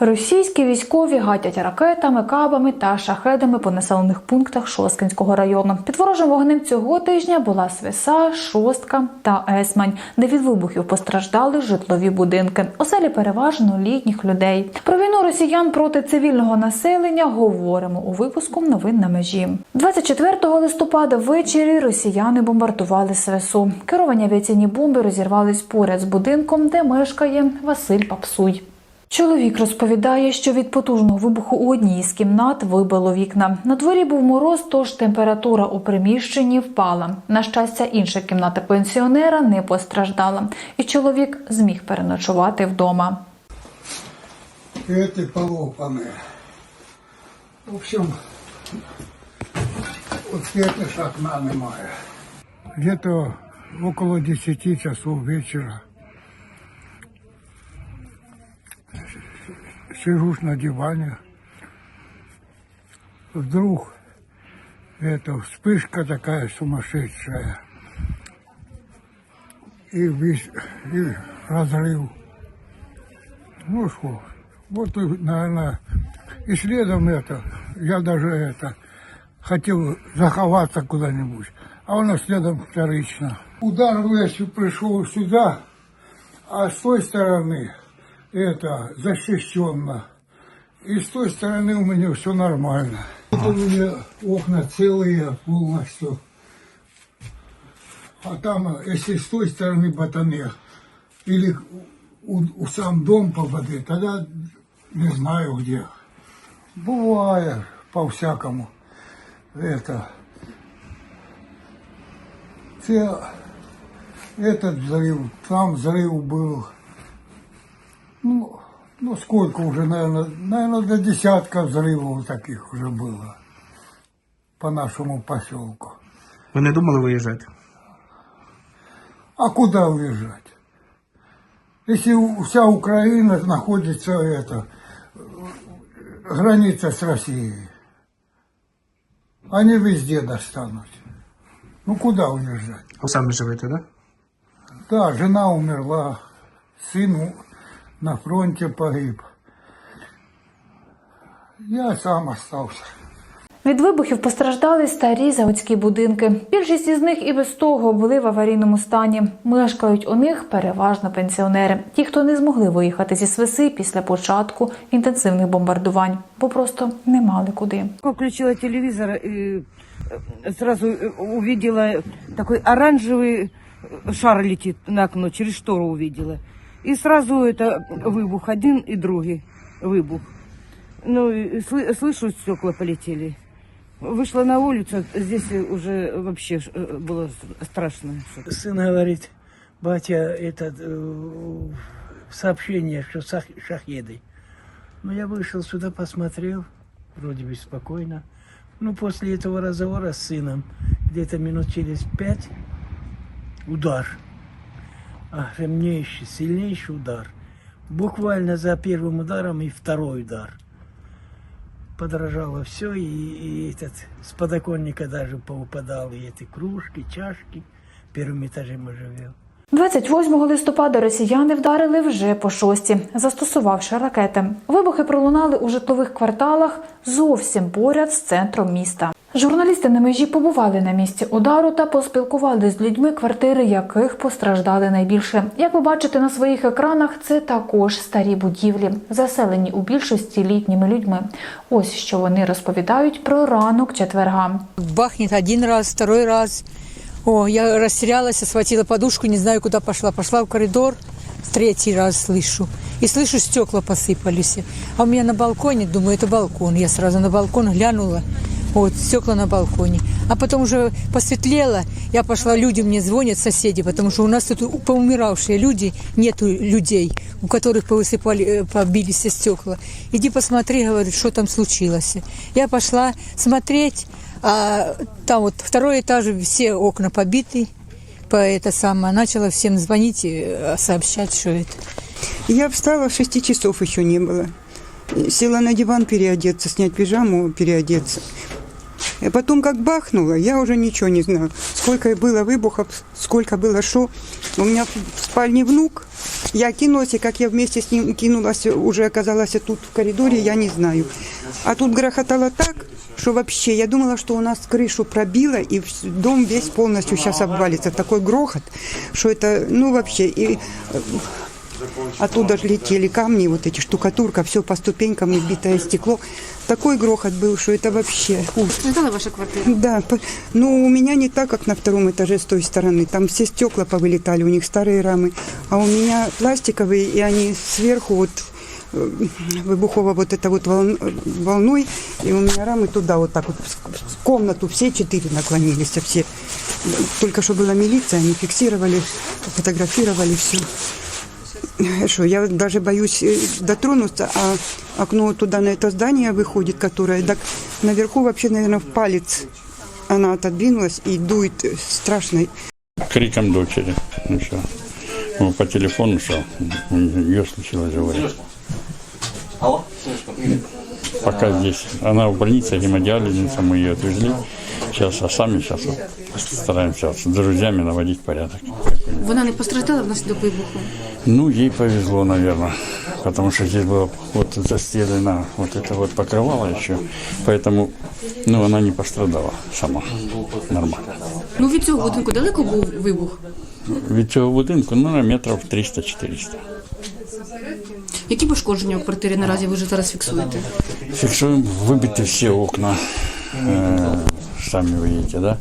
Російські військові гатять ракетами, кабами та шахедами по населених пунктах Шосткинського району. Під ворожим вогнем цього тижня була Свиса, Шостка та Есмань, де від вибухів постраждали житлові будинки. Оселі переважно літніх людей. Про війну росіян проти цивільного населення говоримо у випуску новин на межі. 24 листопада ввечері росіяни бомбардували Свису. Керовані авіаційні бомби розірвались поряд з будинком, де мешкає Василь Папсуй. Чоловік розповідає, що від потужного вибуху у одній з кімнат вибило вікна. На дворі був мороз, тож температура у приміщенні впала. На щастя, інша кімната пенсіонера не постраждала, і чоловік зміг переночувати вдома. Эти полопаны. В общем, ж окна немає. Где-то около 10 часов вечера сижусь на диване. Вдруг это вспышка такая сумасшедшая. И, весь, и разрыв. Ну что, вот, наверное, и следом это, я даже это, хотел заховаться куда-нибудь, а он следом вторично. Удар властью пришел сюда, а с той стороны это защищенно. И с той стороны у меня все нормально. Вот у меня окна целые полностью. А там, если с той стороны батане, или у, у сам дом попаде, тогда не знаю где. Бывает по-всякому. Это. Те, этот взрыв, там взрыв был. Ну, ну сколько уже, наверное, наверное, до десятка взрывов таких уже было по нашему поселку. Ви не думали виїжджати? А куда уезжать? Если вся Украина находится это, граница с Россией, они везде достанут. Ну куда уезжать? Ви самі живете? Да? Да, жена умерла, сын у- на фронте погиб. Я сам остался. Від вибухів постраждали старі заводські будинки. Більшість із них і без того були в аварійному стані. Мешкають у них переважно пенсіонери, ті, хто не змогли виїхати зі свиси після початку інтенсивних бомбардувань, бо просто не мали куди. Как Включила телевизор и э, сразу э, увидела такой оранжевый шар летит на окно, через штору увидела. И сразу это выбух один и другий выбух. Ну, и сл- слышу, стекла полетели. Вышла на улицу, здесь уже вообще э, было страшно. Сын говорит, батя, это э, сообщение, что шахеды. Ну, я вышел сюда, посмотрел, вроде бы спокойно. Ну, после этого разговора с сыном, где-то минут через пять, удар. Огромнейший, сильнейший удар. Буквально за первым ударом и второй удар. Подорожало все, и, и этот, с подоконника даже поупадало, и эти кружки, чашки. В первом этаже мы живем. 28 листопада росіяни вдарили вже по шості, застосувавши ракети. Вибухи пролунали у житлових кварталах зовсім поряд з центром міста. Журналісти на межі побували на місці удару та поспілкувалися з людьми, квартири яких постраждали найбільше. Як ви бачите на своїх екранах, це також старі будівлі, заселені у більшості літніми людьми. Ось що вони розповідають про ранок четверга. Бахнет один раз, второй раз. О, я растерялась, схватила подушку, не знаю, куда пошла. Пошла в коридор, третий раз слышу. И слышу, стекла посыпались. А у меня на балконе, думаю, это балкон. Я сразу на балкон глянула. Вот, стекла на балконе. А потом уже посветлело, я пошла, люди мне звонят, соседи, потому что у нас тут поумиравшие люди, нету людей, у которых повысыпали, э, побились все стекла. Иди посмотри, говорит, что там случилось. Я пошла смотреть, а там вот второй этаж, все окна побиты, по это самое, начала всем звонить и э, сообщать, что это. Я встала, шести часов еще не было. Села на диван переодеться, снять пижаму, переодеться. И потом как бахнуло, я уже ничего не знаю. Сколько было выбухов, сколько было шо. У меня в спальне внук, Я кинулась, и как я вместе с ним кинулась, уже оказалась тут в коридоре, я не знаю. А тут грохотало так, что вообще, я думала, что у нас крышу пробило, и дом весь полностью сейчас обвалится. Такой грохот, что это, ну вообще, и оттуда же летели камни, вот эти штукатурка, все по ступенькам, и битое стекло. Такой грохот был, что это вообще ужас. Постраждала ваша квартира? Да, ну у меня не так, как на втором этаже с той стороны. Там все стекла повылетали, у них старые рамы. А у меня пластиковые, и они сверху вот э, выбухово вот это вот волн- э, волной, и у меня рамы туда вот так вот в комнату все четыре наклонились, а все. Только что была милиция, они фиксировали, фотографировали все. Что, я даже боюсь э, дотронуться, а окно туда на это здание выходит, которое, так наверху вообще, наверное, в палец она отодвинулась и дует э, страшно. криком дочери. Ну все. Ну, по телефону что, ее случилось говорить. Пока здесь. Она в больнице, гемодиализница, мы ее отвезли. Сейчас, а сами сейчас вот стараемся с друзьями наводить порядок. Вона не постраждала внаслідок вибуху. Ну, ей повезло, наверное, потому что здесь было вот застелено вот это вот покрывало еще, поэтому, ну, она не пострадала сама, нормально. Ну від цього будинку далеко був вибух. Від цього будинку, ну, на метрів 300-400. Які пошкодження у квартирі наразі ви вже зараз фіксуєте? Фиксируем выбиты все окна, э, сами видите, да?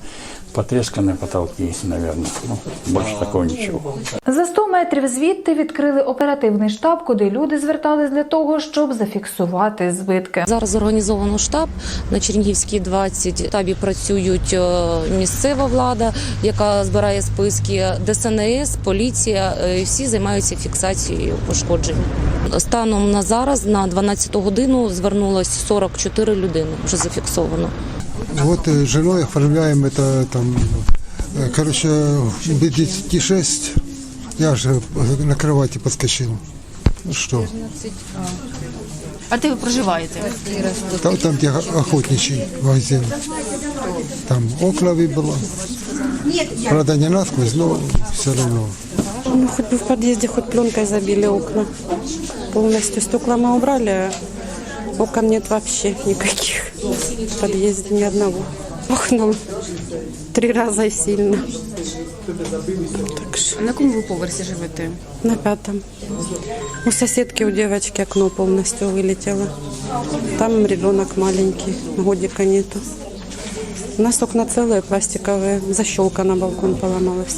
Потресканы потолки, наверное. Ну, больше такого ничего. За 100 метрів звідти відкрили оперативний штаб, куди люди звертались для того, щоб зафіксувати збитки. Зараз організовано штаб на Чернігівській 20. В штабі працюють е, місцева влада, яка збирає списки, ДСНС, поліція. е, Всі займаються фіксацією пошкоджень. Станом на зараз, на 12 годину, звернулось 44 людини. Вже зафіксовано. Вот э, с женой оформляем это там, э, короче, без 10 Я же э, на кровати подскочил. Ну что, А де ви проживаєте? там, там где охотничий магазин. Там окна выбило. Правда, не насквозь, но все равно. Ну, хоть бы в подъезде хоть пленкой забили окна. Полностью стекла мы убрали, а окон нет вообще никаких. В подъезде ни одного. Бахнул три раза и сильно. Так что На якому ви поверсі живете? на пятом. У соседки у девочки окно полностью вылетело. Там ребенок маленький, годика нету. У нас окна целые пластиковые, защелка на балкон поломалась.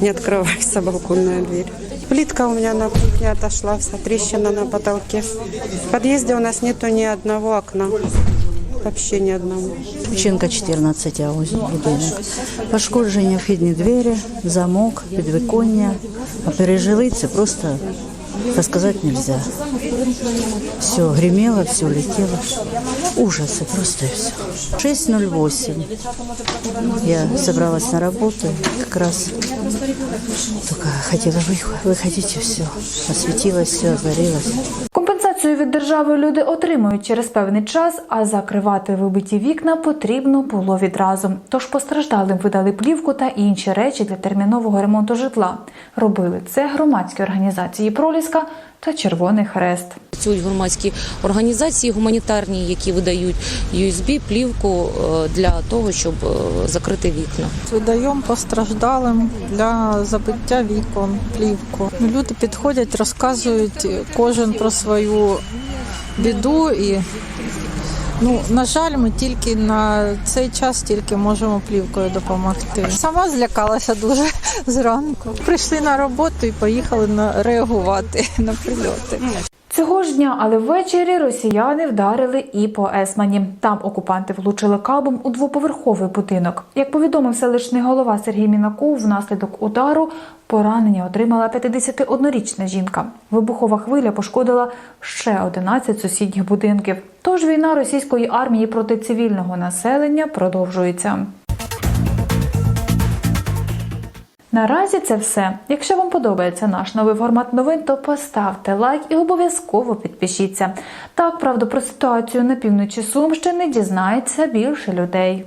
Не открывается балконная дверь. Плитка у меня на кухне отошла, вся трещина на потолке. В подъезде у нас нету ни одного окна. Вообще ни одного. Шевченка 14, а ось будинок. Пошкодження вхідні двері, замок, підвіконня. А пережили це просто розказати нельзя. Все гремело, все летело. Ужасы просто и все. 6.08. Я собралась на работу, как раз только хотела вы- выходить и все. Осветилось все, озарилось. Компенсацію від держави люди отримують через певний час, а закривати вибиті вікна потрібно було відразу. Тож постраждалим видали плівку та інші речі для термінового ремонту житла. Робили це громадські організації Проліска та Червоний Хрест. Працюють громадські організації гуманітарні, які видають USB, плівку е, для того, щоб е, закрити вікна. Видаємо постраждалим для забиття вікон, плівку. Люди підходять, розказують кожен про свою біду і. Ну, на жаль, ми тільки на цей час тільки можемо плівкою допомогти. Сама злякалася дуже зранку. Прийшли на роботу і поїхали на реагувати на прильоти. Цього ж дня, але ввечері росіяни вдарили і по Есмані. Там окупанти влучили кабом у двоповерховий будинок. Як повідомив селищний голова Сергій Мінаков, внаслідок удару поранення отримала 51-річна жінка. Вибухова хвиля пошкодила ще 11 сусідніх будинків. Тож війна російської армії проти цивільного населення продовжується. Наразі це все. Якщо вам подобається наш новий формат новин, то поставте лайк і обов'язково підпишіться. Так, правда, про ситуацію на півночі Сумщини дізнається більше людей.